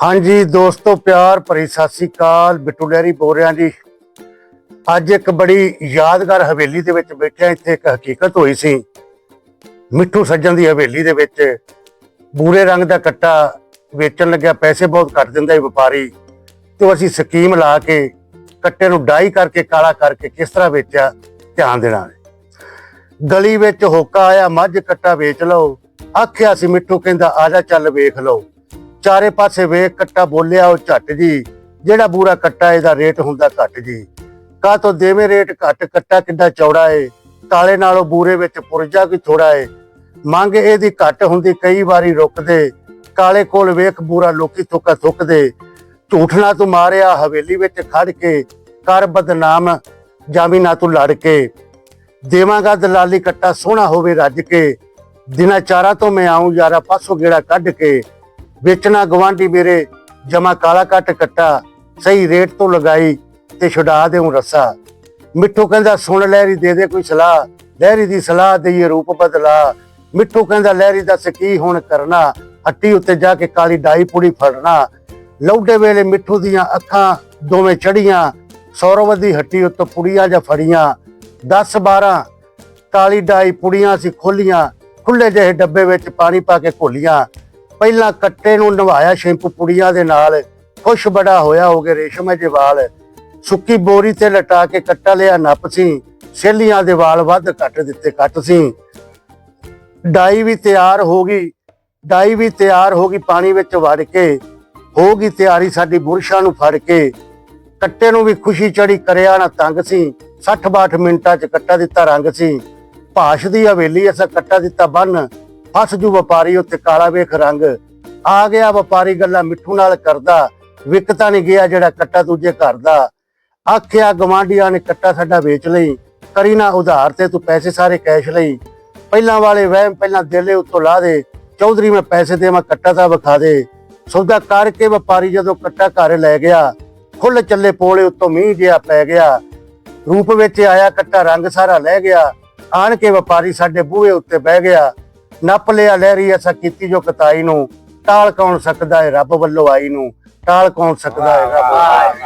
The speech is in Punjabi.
ਹਾਂਜੀ ਦੋਸਤੋ, ਪਿਆਰ ਭਰੀ ਸਤਿ ਸ੍ਰੀ ਅਕਾਲ, ਬਿੱਟੂ ਲਹਿਰੀ ਬੋਲ ਰਿਹਾ ਜੀ ਅੱਜ ਇੱਕ ਬੜੀ ਯਾਦਗਾਰ ਹਵੇਲੀ ਦੇ ਵਿੱਚ ਬੈਠਿਆ ਇੱਥੇ ਇੱਕ ਹਕੀਕਤ ਹੋਈ ਸੀ। ਮਿੱਠੂ ਸੱਜਣ ਦੀ ਹਵੇਲੀ ਦੇ ਵਿੱਚ ਬੂਰੇ ਰੰਗ ਦਾ ਕੱਟਾ ਵੇਚਣ ਲੱਗਿਆ, ਪੈਸੇ ਬਹੁਤ ਘੱਟ ਦਿੰਦਾ ਇਹ ਵਪਾਰੀ। ਤੇ ਉਹ ਅਸੀਂ ਸਕੀਮ ਲਾ ਕੇ ਕੱਟੇ ਨੂੰ ਡਾਈ ਕਰਕੇ, ਕਾਲਾ ਕਰਕੇ ਕਿਸ ਤਰ੍ਹਾਂ ਵੇਚਿਆ, ਧਿਆਨ ਦੇਣਾ। ਗਲੀ ਵਿੱਚ ਹੋਕਾ ਆਇਆ, ਮੱਝ ਕੱਟਾ ਵੇਚ ਲਓ। ਆਖਿਆ ਸੀ ਮਿੱਠੂ, ਕਹਿੰਦਾ, ਆ ਜਾ ਚੱਲ ਵੇਖ ਲਓ। ਚਾਰੇ ਪਾਸੇ ਵੇਖ ਕੱਟਾ ਬੋਲਿਆ ਉਹ ਝੱਟ ਜੀ। ਜਿਹੜਾ ਬੂਰਾ ਕੱਟਾ, ਇਹਦਾ ਰੇਟ ਹੁੰਦਾ ਘੱਟ ਜੀ। ਕਾ ਤੋਂ ਦੇਵੇਂ ਰੇਟ ਘੱਟ, ਕੱਟਾ ਕਿੱਡਾ ਚੌੜਾ ਏ। ਕਾਲੇ ਨਾਲੋਂ ਬੂਰੇ ਵਿੱਚ ਪੁਰਜਾ ਕੀ ਥੋੜਾ ਏ। ਮੰਗ ਇਹਦੀ ਘੱਟ ਹੁੰਦੀ, ਕਈ ਵਾਰੀ ਰੁਕਦੇ। ਕਾਲੇ ਕੋਲ ਵੇਖ ਬੂਰਾ ਲੋਕੀ ਥੁੱਕਾ ਥੁੱਕਦੇ। ਝੂਠ ਨਾ ਤੂੰ ਮਾਰਿਆ, ਹਵੇਲੀ ਵਿੱਚ ਖੜ ਕੇ। ਕਰ ਬਦਨਾਮ ਜਾਮੀ ਨਾ ਤੂੰ ਲੜ ਕੇ। ਦੇਵਾਂਗਾ ਦਲਾਲੀ ਕੱਟਾ ਸੋਹਣਾ ਹੋਵੇ ਰੱਜ ਕੇ। ਦਿਨਾਂ ਚਾਰਾਂ ਤੋਂ ਮੈਂ ਆਉਂ ਯਾਰਾ ਪਾਸੋਂ ਗੇੜਾ ਕੱਢ ਕੇ। ਵੇਚਣਾ ਗਵਾਂਢੀ ਮੇਰੇ ਜਮਾ ਕਾਲਾ ਕੱਟ ਕੱਟਾ, ਸਹੀ ਰੇਟ ਤੋਂ ਲਗਾਈ ਤੇ ਛੁਡਾ ਦੇਉ ਰੱਸਾ। ਮਿੱਠੂ ਕਹਿੰਦਾ, ਸੁਣ ਲਹਿਰੀ, ਦੇ ਦੇ ਕੋਈ ਸਲਾਹ। ਲਹਿਰੀ ਦੀ ਸਲਾਹ ਦੇਈਏ ਰੂਪ ਬਦਲਾ। ਮਿੱਠੂ ਕਹਿੰਦਾ, ਲਹਿਰੀ ਦਾ ਕੀ ਹੁਣ ਕਰਨਾ? ਹੱਟੀ ਉੱਤੇ ਜਾ ਕੇ ਕਾਲੀ ਡਾਈ ਪੁੜੀ ਫੜਨਾ। ਲੌਡੇ ਵੇਲੇ ਮਿੱਠੂ ਦੀਆਂ ਅੱਖਾਂ ਦੋਵੇਂ ਚੜੀਆਂ ਸੌਰਵ ਦੀ ਹੱਟੀ ਉੱਤੇ ਪੁੜੀਆਂ ਜਾਂ ਫੜੀਆਂ। 10 12 ਕਾਲੀ ਡਾਈ ਪੁੜੀਆਂ ਸੀ ਖੋਲੀਆਂ। ਖੁੱਲੇ ਜਿਹੇ ਡੱਬੇ ਵਿੱਚ ਪਾਣੀ ਪਾ ਕੇ ਘੋਲੀਆਂ। ਪਹਿਲਾਂ ਕੱਟੇ ਨੂੰ ਨਵਾਇਆ ਸ਼ੈਂਪੂ ਪੁੜੀਆਂ ਦੇ ਨਾਲ, ਖੁਸ਼ ਬੜਾ ਹੋਇਆ ਹੋ ਹੋਗੇ ਰੇਸ਼ਮੇ ਦੇ ਵਾਲ ਸੁੱਕੀ ਬੋਰੀ ਤੇ ਲਟਾ ਕੇ ਕੱਟਾ ਲਿਆ ਨੱਪ ਸੀ, ਸੇਲੀਆਂ ਦੇ ਵਾਲ ਵੱਧ ਕੱਟ ਦਿੱਤੇ ਕੱਟ ਸੀ। ਡਾਈ ਵੀ ਤਿਆਰ ਹੋ ਗਈ, ਡਾਈ ਵੀ ਤਿਆਰ ਹੋ ਗਈ ਪਾਣੀ ਵਿੱਚ ਵੜ ਕੇ, ਹੋ ਗਈ ਤਿਆਰੀ ਸਾਡੀ ਬੁਰਸ਼ਾਂ ਨੂੰ ਫੜ ਕੇ। ਕੱਟੇ ਨੂੰ ਵੀ ਖੁਸ਼ੀ ਚੜੀ ਕਰਿਆ ਨਾ ਤੰਗ ਸੀ 60 62 ਮਿੰਟਾਂ ਚ ਕੱਟਾ ਦਿੱਤਾ ਰੰਗ ਸੀ। ਭਾਸ਼ ਦੀ ਹਵੇਲੀ ਅਸਾਂ ਕੱਟਾ ਦਿੱਤਾ ਬੰਨ ਫਸ ਜੂ ਵਪਾਰੀ ਉੱਤੇ ਕਾਲਾ ਵੇਖ ਰੰਗ। ਆ ਗਿਆ ਵਪਾਰੀ, ਗੱਲਾਂ ਮਿੱਠੂ ਨਾਲ ਕਰਦਾ। ਵਿਕਤਾ ਨਹੀਂ ਗਿਆ ਜਿਹੜਾ ਕੱਟਾ ਦੂਜੇ ਘਰ ਦਾ। ਆਖਿਆ, ਗਵਾਂਢੀਆਂ ਨੇ ਕੱਟਾ ਸਾਡਾ ਵੇਚ ਲਈ। ਕਰੀ ਨਾ ਉਧਾਰ ਤੇ, ਤੂੰ ਪੈਸੇ ਸਾਰੇ ਕੈਸ਼ ਲਈ। ਪਹਿਲਾਂ ਵਾਲੇ ਵਹਿਮ ਪਹਿਲਾਂ ਦਿਲੇ ਉੱਤੋਂ ਲਾ ਦੇ। ਚੌਧਰੀ, ਮੈਂ ਪੈਸੇ ਦੇਵਾਂ, ਕੱਟਾ ਤਾਂ ਵਿਖਾ ਦੇ। ਸੌਦਾ ਕਰਕੇ ਵਪਾਰੀ ਜਦੋਂ ਕੱਟਾ ਘਰ ਲੈ ਗਿਆ ਖੁੱਲ ਚੱਲੇ ਪੋਲੇ ਉੱਤੋਂ ਮੀਂਹ ਜਿਹਾ ਪੈ ਗਿਆ। ਰੂਪ ਵਿੱਚ ਆਇਆ ਕੱਟਾ, ਰੰਗ ਸਾਰਾ ਲੈ ਗਿਆ। ਆਣ ਕੇ ਵਪਾਰੀ ਸਾਡੇ ਬੂਹੇ ਉੱਤੇ ਬਹਿ ਗਿਆ। ਨੱਪ ਲਿਆ ਲਹਿਰੀ ਅਸਾਂ ਕੀਤੀ ਜੋ ਕਤਾਈ ਨੂੰ। ਟਾਲ ਕੌਣ ਸਕਦਾ ਹੈ ਰੱਬ ਵੱਲੋਂ ਆਈ ਨੂੰ। ਟਾਲ ਕੌਣ ਸਕਦਾ ਹੈ ਰੱਬ ਵੱਲੋਂ